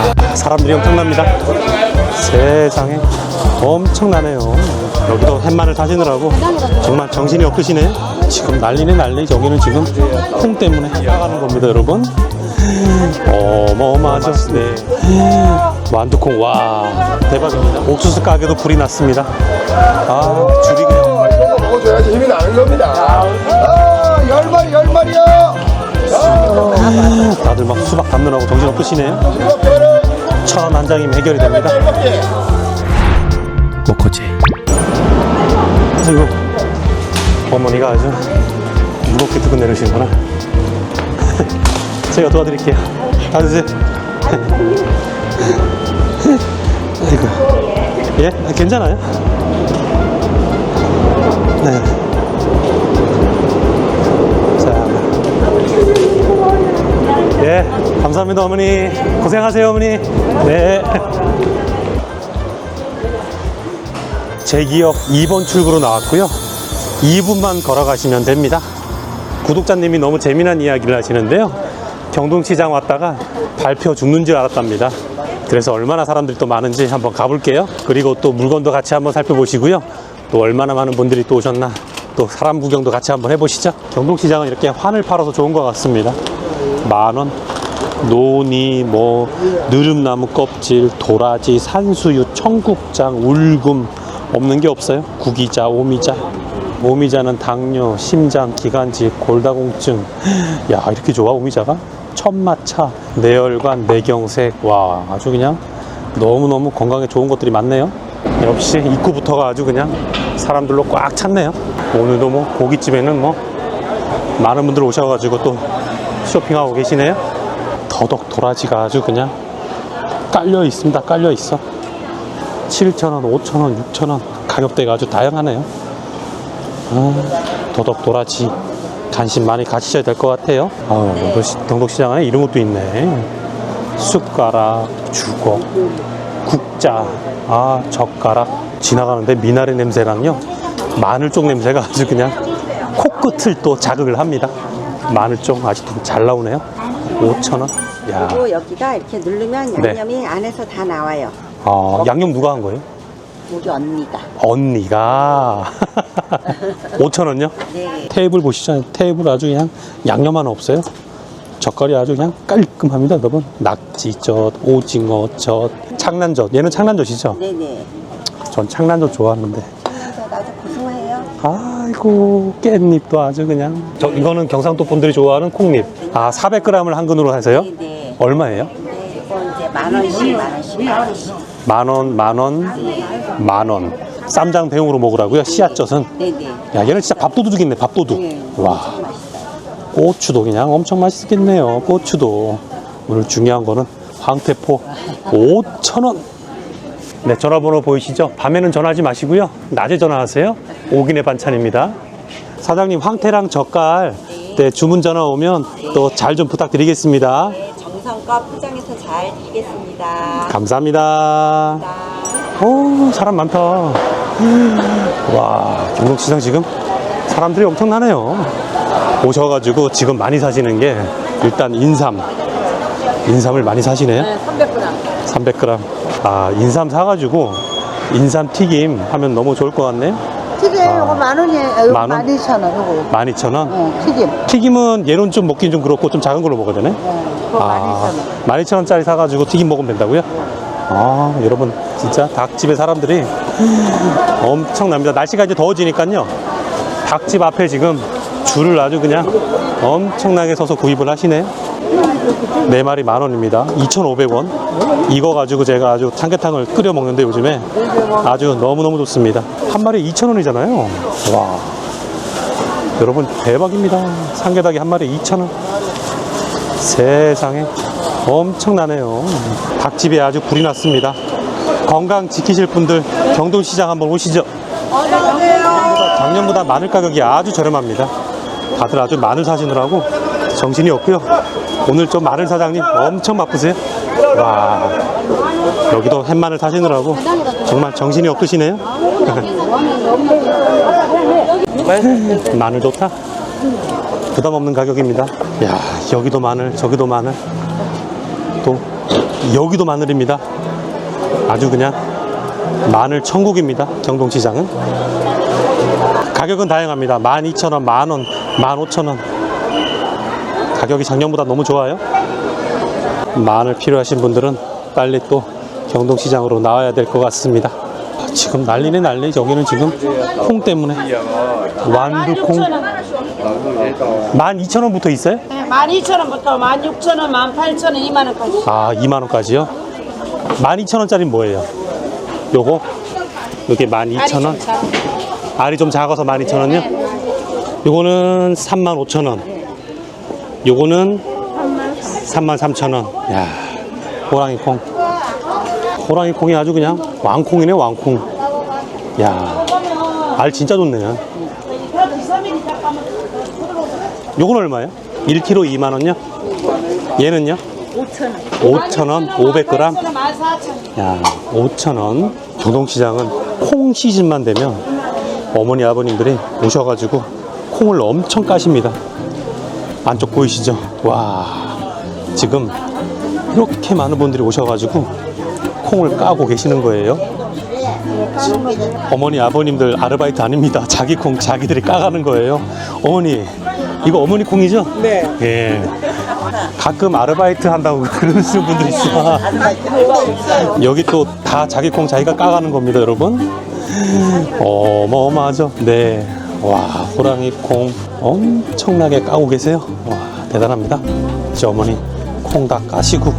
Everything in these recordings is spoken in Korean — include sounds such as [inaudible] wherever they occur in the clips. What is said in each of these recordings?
야, 사람들이 엄청납니다. 세상에 엄청나네요. 여기도 햇마늘 사시느라고 정말 정신이 없으시네. 지금 난리네 난리. 저기는 지금 콩 때문에 나가는 겁니다, 여러분. 어마어마하죠. 네. 완두콩 와 대박입니다. 옥수수 가게도 불이 났습니다. 아 줄이 그냥 먹어줘야지 힘이 나는 겁니다. 아, 열 마리, 열 마리요. 다들 막 수박 담느라고 정신 없으시네요. 일곱 개를 천원한 장이면 해결이 됩니다. 모코지. 아이고 어머니가 아주 무겁게 두고 내리시는구나. [laughs] 제가 도와드릴게요. 다 드세요. [laughs] 아이고. 예? 아, 괜찮아요? 네. 예, 감사합니다, 어머니. 고생하세요, 어머니. 네. 제기역 2번 출구로 나왔고요. 2분만 걸어가시면 됩니다. 구독자님이 너무 재미난 이야기를 하시는데요. 경동시장 왔다가 발표 죽는 줄 알았답니다. 그래서 얼마나 사람들이 또 많은지 한번 가볼게요. 그리고 또 물건도 같이 한번 살펴보시고요. 또 얼마나 많은 분들이 또 오셨나. 또 사람 구경도 같이 한번 해보시죠. 경동시장은 이렇게 환을 팔아서 좋은 것 같습니다. 만 원, 노니, 뭐 느릅나무 껍질, 도라지, 산수유, 청국장, 울금 없는 게 없어요. 구기자, 오미자. 오미자는 당뇨, 심장, 기관지, 골다공증. 야 이렇게 좋아 오미자가? 천마차, 뇌혈관, 뇌경색. 와 아주 그냥 너무너무 건강에 좋은 것들이 많네요. 역시 입구부터가 아주 그냥 사람들로 꽉 찼네요. 오늘도 뭐 고깃집에는 뭐 많은 분들 오셔가지고 또 쇼핑하고 계시네요. 더덕 도라지가 아주 그냥 깔려 있습니다. 깔려 있어. 7,000원, 5,000원, 6,000원 가격대가 아주 다양하네요. 아, 더덕 도라지 관심 많이 가지셔야 될 것 같아요. 아, 경덕시장 안에 이런 것도 있네. 숟가락, 주걱, 국자, 아, 젓가락 지나가는데 미나리 냄새랑요. 마늘 쪽 냄새가 아주 그냥 코끝을 또 자극을 합니다. 마늘 쪽 아직도 잘 나오네요. 5,000원. 야, 그리고 여기가 이렇게 누르면 네. 양념이 안에서 다 나와요. 어, 양념 누가 한 거예요? 우리 언니가. 언니가 [laughs] 5,000원요? 네. 테이블 보시죠. 테이블 아주 그냥 양념 하나 없어요. 젓갈이 아주 그냥 깔끔합니다, 여러분. 낙지젓, 오징어젓, 창난젓. 얘는 창난젓이죠? 네네. 전 창난젓 좋아하는데. 그래서 나도 고소해요. 아 이고, 깻잎도 아주 그냥. 저, 이거는 경상도 분들이 좋아하는 콩잎. 아, 400g을 한 근으로 하세요? 네네. 얼마예요? 네, 이거 이제 만 원씩, 만 원씩, 만 원씩. 만 원, 만 원, 만 원. 쌈장 대용으로 먹으라고요? 씨앗젓은? 네네. 야, 얘는 진짜 밥도둑 있네, 밥도둑. 네. 와. 고추도 그냥 엄청 맛있겠네요. 고추도. 오늘 중요한 거는 황태포 5,000원. 네, 전화번호 보이시죠? 밤에는 전화하지 마시고요. 낮에 전화하세요. 오긴의 반찬입니다. 사장님, 황태랑 젓갈 네, 주문 전화 오면 또 잘 좀 부탁드리겠습니다. 네, 정성껏 포장해서 잘 드리겠습니다. 감사합니다. 오, 사람 많다. 와, 경동시장 지금 사람들이 엄청나네요. 오셔가지고 지금 많이 사시는 게 일단 인삼. 인삼을 많이 사시네요. 300g. 300g. 아, 인삼 사가지고 인삼 튀김 하면 너무 좋을 것 같네요. 튀김 요거 만 원이에요. 요거 만 원? 만 이천 원 요거. 12,000원. 어, 튀김. 튀김은 얘는 좀 먹긴 좀 그렇고 좀 작은 걸로 먹어야 되네. 어, 그거 만 이천 원. 12,000원짜리 사가지고 튀김 먹으면 된다고요? 아, 여러분, 진짜 닭집의 사람들이 엄청납니다. 날씨가 이제 더워지니까요. 닭집 앞에 지금 줄을 아주 그냥 엄청나게 서서 구입을 하시네요. 네 마리 만 원입니다. 2,500원. 이거 가지고 제가 아주 삼계탕을 끓여 먹는데 요즘에 아주 너무너무 좋습니다. 한 마리 2,000원이잖아요. 와. 여러분, 대박입니다. 삼계닭이 한 마리 2,000원. 세상에 엄청나네요. 닭집에 아주 불이 났습니다. 건강 지키실 분들 경동시장 한번 오시죠. 작년보다 마늘 가격이 아주 저렴합니다. 다들 아주 마늘 사시느라고 정신이 없고요. 오늘 좀 마늘 사장님 엄청 바쁘세요. 와 여기도 햇마늘 사시느라고 정말 정신이 없으시네요. [laughs] 마늘 좋다. 부담 없는 가격입니다. 야, 여기도 마늘, 저기도 마늘. 또 여기도 마늘입니다. 아주 그냥 마늘 천국입니다. 경동시장은. 가격은 다양합니다. 12,000원, 만원, 15,000원. 가격이 작년보다 너무 좋아요. 마늘 필요하신 분들은 빨리 또 경동시장으로 나와야 될 것 같습니다. 지금 난리네 난리. 여기는 지금 콩 때문에 완두 콩 12,000원부터 있어요? 네, 12,000원부터 16,000원, 18,000원, 2만원까지. 아, 2만원까지요? 12,000원짜리는 뭐예요? 요거? 요게 12,000원? 알이 좀 작아서 12,000원이요? 요거는 35,000원. 요거는 33,000원. 야 호랑이 콩. 호랑이 콩이 아주 그냥 왕콩이네, 왕콩. 야 알 진짜 좋네요. 요건 얼마예요? 1kg 2만 원요? 얘는요? 5,000원, 500g. 14,000원. 야, 5,000원. 교동시장은 콩 시즌만 되면 어머니 아버님들이 오셔가지고 콩을 엄청 까십니다. 안쪽 보이시죠? 와, 지금 이렇게 많은 분들이 오셔가지고 콩을 까고 계시는 거예요. 어머니 아버님들 아르바이트 아닙니다. 자기 콩 자기들이 까가는 거예요. 어머니, 이거 어머니 콩이죠? 네. 예. 가끔 아르바이트 한다고 [laughs] 그러시는 분들 있어. 여기 또 다 자기 콩 자기가 까가는 겁니다, 여러분. 어마어마하죠? 네. 와, 호랑이 콩 엄청나게 까고 계세요. 와, 대단합니다. 이제 어머니 콩 다 까시고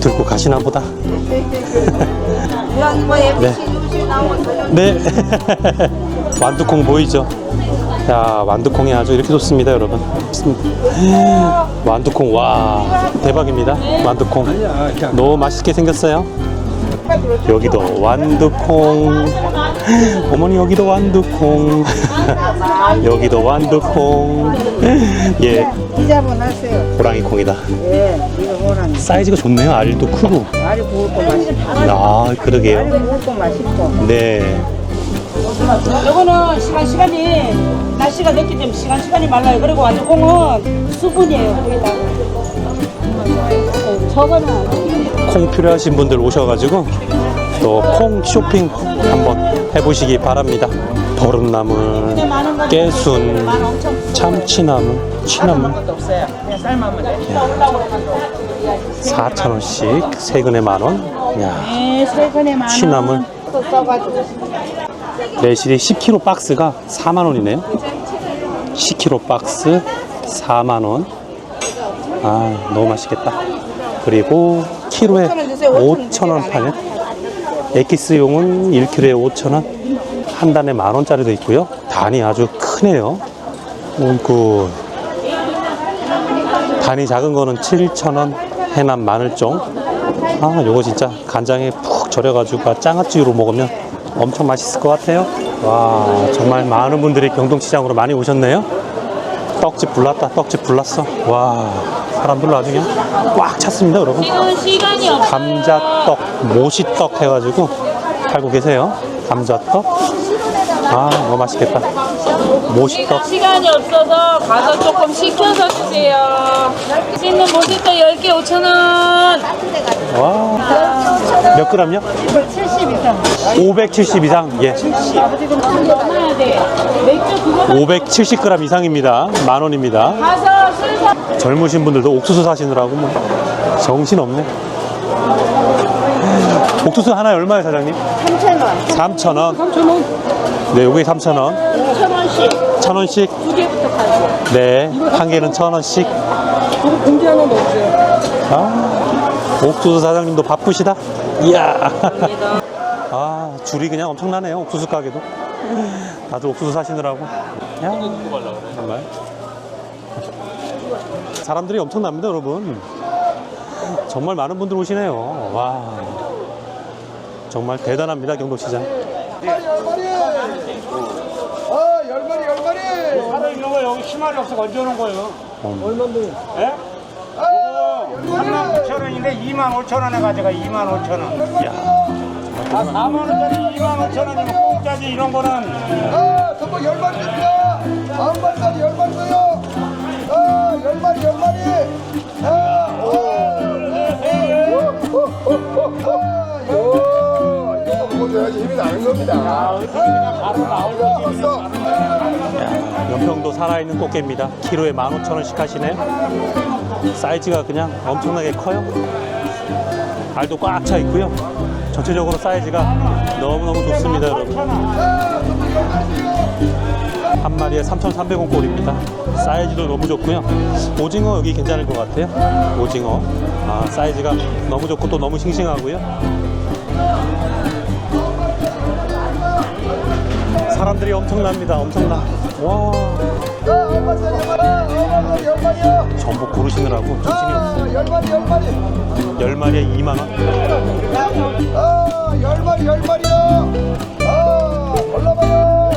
들고 가시나 보다. 네. 네. [laughs] 완두콩 보이죠? 야, 완두콩이 아주 이렇게 좋습니다, 여러분. 완두콩, 와, 대박입니다. 완두콩. 너무 맛있게 생겼어요. 여기도 완두콩. [laughs] 어머니, 여기도 완두콩. [laughs] 여기도 완두콩. [laughs] 예, 이자분 하세요. 호랑이 콩이다. 예, 이거 호랑이. 사이즈가 좋네요. 알도 크고. 알이 구울 거 맛있고. 아, 알이 그러게요. 구울 거 맛있고. 네. 요거는 시간, 시간이, 날씨가 늦기 때문에 시간, 시간이 말라요. 그리고 완두콩은 수분이에요, 거기다. 네, 저거는 콩 필요하신 분들 오셔가지고 또 콩 쇼핑 한번 해보시기 바랍니다. 버릇나물, 깨순, 참치나물, 취나물. 4,000원씩 세근에 만 원. 야, 네, 세근에 만 취나물. 매실이 10kg 박스가 4만 원이네요. 10kg 박스 4만 원. 아, 너무 맛있겠다. 그리고 키로에 5,000원 파네. 엑기스용은 1kg에 5,000원. 한 단에 만 원짜리도 있고요. 단이 아주 크네요. 어이구. 단이 작은 거는 7,000원. 해남 마늘종. 아, 요거 진짜 간장에 푹 절여가지고 장아찌로 먹으면 엄청 맛있을 것 같아요. 와, 정말 많은 분들이 경동시장으로 많이 오셨네요. 떡집 불났다, 떡집 불났어. 와, 사람들로 아주 그냥 꽉 찼습니다, 여러분. 지금 시간이 없어요. 감자떡, 모시떡 해가지고 팔고 계세요. 감자떡. 아, 너무 맛있겠다. 모시떡. 시간이 없어서 가서 조금 시켜서 주세요. 씻는 모시떡 10개 5,000원. 와. 몇 그램요? 70 이상. 570 이상. 예. 넣어야 돼. 맥주 그거 570g 이상입니다. 만 원입니다. 젊으신 분들도 옥수수 사시느라고 뭐 정신 없네. 옥수수 하나에 얼마예요, 사장님? 3,000원. 3,000원. 네, 요게 3,000원. 1,000원씩 1,000원씩. 두 개부터 팔고. 네, 한 개는 1,000원씩. 공기 하나 넣어주세요. 아, 옥수수 사장님도 바쁘시다. 이야. 아, 줄이 그냥 엄청나네요. 옥수수 가게도. 다들 옥수수 사시느라고. 야, 정말. 사람들이 엄청납니다, 여러분. 정말 많은 분들 오시네요. 와. 정말 대단합니다, 경도시장. 열마리 아 열마리 열마리 이런 거 여기 심할이 없어 얹어놓은 거예요. 음. 예? 요거 3만 9천 원인데 2만 5천 원에 가져가 2만 5천 원. 야. 4만 원짜리 2만 5천 원이면 공짜지 이런 거는 아 전부 열마리 줍니다 아홉 마리짜리 열마리 줘요 아 열마리 열마리 아 오. 소리 나는 겁니다. 바로 거 야, 연평도 살아있는 꽃게입니다. 키로에 15,000원씩 하시네. 사이즈가 그냥 엄청나게 커요. 알도 꽉 차 있고요. 전체적으로 사이즈가 너무너무 좋습니다, 여러분. 한 마리에 3,300원 꼴입니다. 사이즈도 너무 좋고요. 오징어 여기 괜찮을 것 같아요. 오징어. 아, 사이즈가 너무 좋고 또 너무 싱싱하고요. 사람들이 엄청납니다. 엄청나. 와. 전복 고르시느라고 정신이 없어. 아, 열 마리 열 마리. 열 마리에 2만 원. 아, 열 마리 열 마리야. 아, 골라봐요.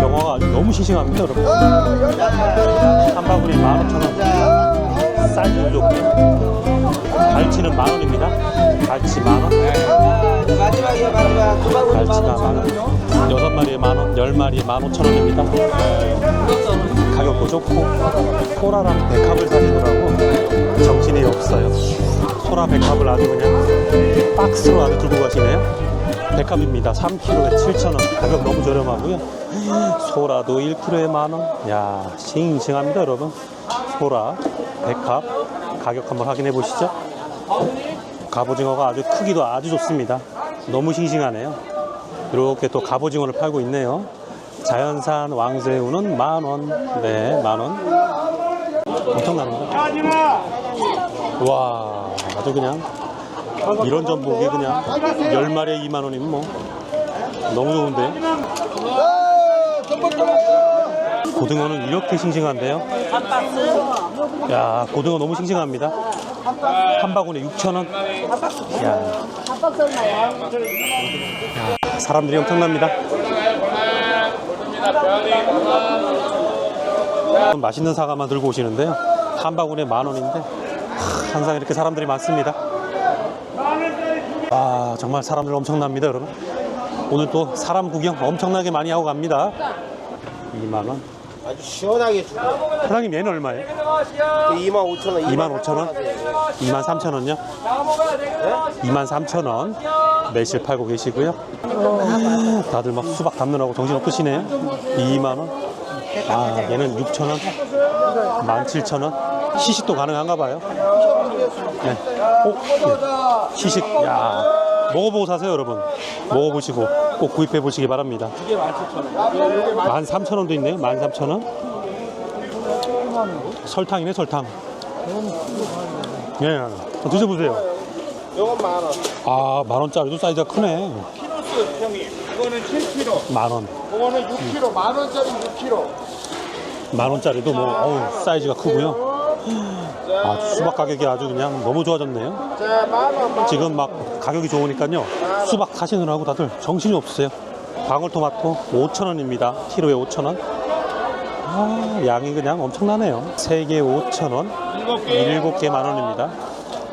병어가 너무 싱싱합니다, 여러분. 아, 열 마리 열 마리야. 한 바구니 15,000원. 아, 사이즈도 좋고요. 갈치는 만 원입니다. 갈치 만 원. 마지막이야 마지막 두 바구니 갈치가 만 원. 여섯 마리에 만 원, 열 마리에 만 오천 원입니다. 가격도 좋고 소라랑 백합을 사시더라고 정신이 없어요. 소라 백합을 아주 그냥 박스로 아주 들고 가시네요. 백합입니다. 3kg에 7,000원. 가격 너무 저렴하고요. 소라도 1kg에 만 원. 야, 싱싱합니다, 여러분. 소라, 백합 가격 한번 확인해 보시죠. 갑오징어가 아주 크기도 아주 좋습니다. 너무 싱싱하네요. 이렇게 또 갑오징어를 팔고 있네요. 자연산 왕새우는 만 원. 네, 만 원. 엄청납니다. 와, 아주 그냥 이런 전복이 그냥 열 마리에 2만 원이면 뭐 너무 좋은데. 고등어는 이렇게 싱싱한데요. 야, 고등어 너무 싱싱합니다. 한 바구니 6,000원. 야. 야, 사람들이 엄청납니다. 맛있는 사과만 들고 오시는데요. 한 바구니에 만 원인데 하, 항상 이렇게 사람들이 많습니다. 아, 정말 사람들 엄청납니다, 여러분. 오늘 또 사람 구경 엄청나게 많이 하고 갑니다. 2만 원. 아주 시원하게 주고 사장님 얘는 얼마예요? 2만 5천 원 2만 5천 원? 2만 3천 원요? 2만 3천 원 매실 팔고 계시고요. 다들 막 수박 담느라고 정신 없으시네요. 2만 원. 아 얘는 6천 원. 1만 7천 원. 시식도 가능한가 봐요. 네. 오, 네. 시식. 야 먹어보고 사세요 여러분. 먹어보시고 꼭 구입해 보시기 바랍니다. 13,000원도 있네요. 13,000원. 설탕이네 설탕. 예, 예. 드셔보세요. 요건 만 원. 아, 만 원짜리도 사이즈가 크네. 키로수 형님. 이거는 7kg. 만 원. 이거는 6kg. 만 원짜리 6kg. 만 원짜리도 뭐, 어우, 사이즈가 크고요. 아, 수박 가격이 아주 그냥 너무 좋아졌네요. 지금 막 가격이 좋으니까요. 수박 사시느라고 다들 정신이 없으세요. 방울토마토 5,000원입니다. 키로에 5,000원. 아, 양이 그냥 엄청나네요. 3개 5,000원. 7개 만 원입니다.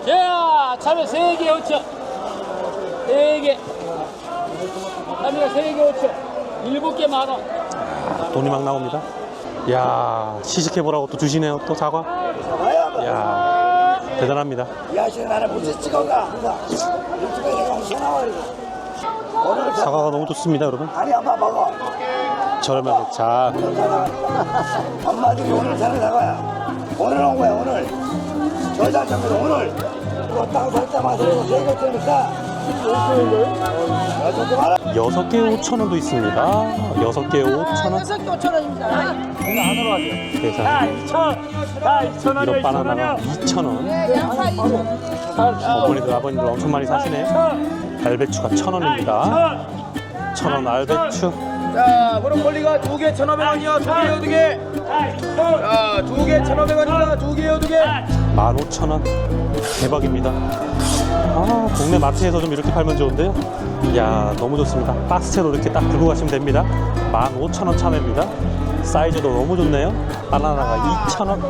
자, 참외 3개 5천. 4개. 참외가 3개 5천. 7개 만 원. 돈이 막 나옵니다. 야 시식해보라고 또 주시네요. 또 사과. 야 대단합니다. 사과가 너무 좋습니다, 여러분. 아니 엄마 먹어 저렴하게 자 [laughs] 엄마들이 오늘 사는 사과야 오늘 온 거야 오늘 저자 잡고 오늘 이거 땅 살자마자 세개 때니까 여섯 개 말아 여섯 개 5천 원도 있습니다. 여섯 개 5천 원. 여섯 개 5천 원입니다. 이거 안으로 가세요. 계산. 2천. 자, 2천 원이요. 이런 바나나가 2천 원. 어머니들 아버님들 엄청 많이 사시네요. 알배추가 천 원입니다. 천원 알배추. 자 브로콜리가 두 개 천오백 원이요 두 개요 두 개 자 두 개 천오백 원입니다 두 개요 두 개 15,000원 대박입니다 아 동네 마트에서 좀 이렇게 팔면 좋은데요 이야 너무 좋습니다 박스채로 이렇게 딱 들고 가시면 됩니다 15,000원 참외입니다 사이즈도 너무 좋네요. 바나나가 2,000원.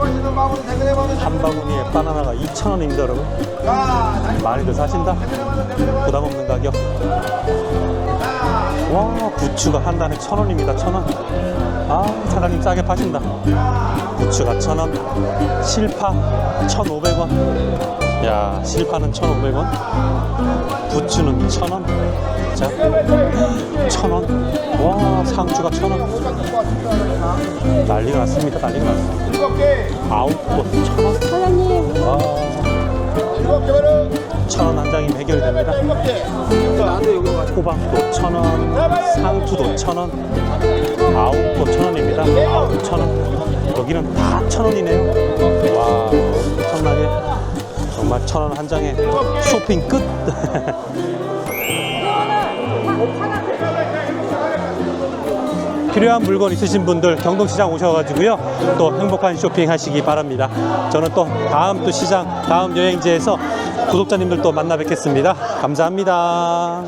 한 바구니에 바나나가 2,000원입니다 여러분. 많이들 사신다. 부담 없는 가격. 와 부추가 한 단에 1,000원입니다 1,000원. 아 사장님 싸게 파신다. 부추가 1,000원. 실파 1,500원. 야, 실파는 1,500원. 부추는 1,000원. 자, 1,000원. 와, 상추가 1,000원. 난리가 났습니다. 난리가 개, 아홉 꽃 1,000원. 사장님. 와, 1,000원 한 장이면 해결됩니다. 호박도 1,000원, 상추도 1,000원, 아홉도 1,000원입니다. 아홉 1,000원. 여기는 다 1,000원이네요. 와, 엄청나게 정말 1,000원 한 장에 쇼핑 끝. 필요한 물건 있으신 분들 경동시장 오셔가지고요. 또 행복한 쇼핑 하시기 바랍니다. 저는 또 다음 또 시장 다음 여행지에서 구독자님들 또 만나 뵙겠습니다. 감사합니다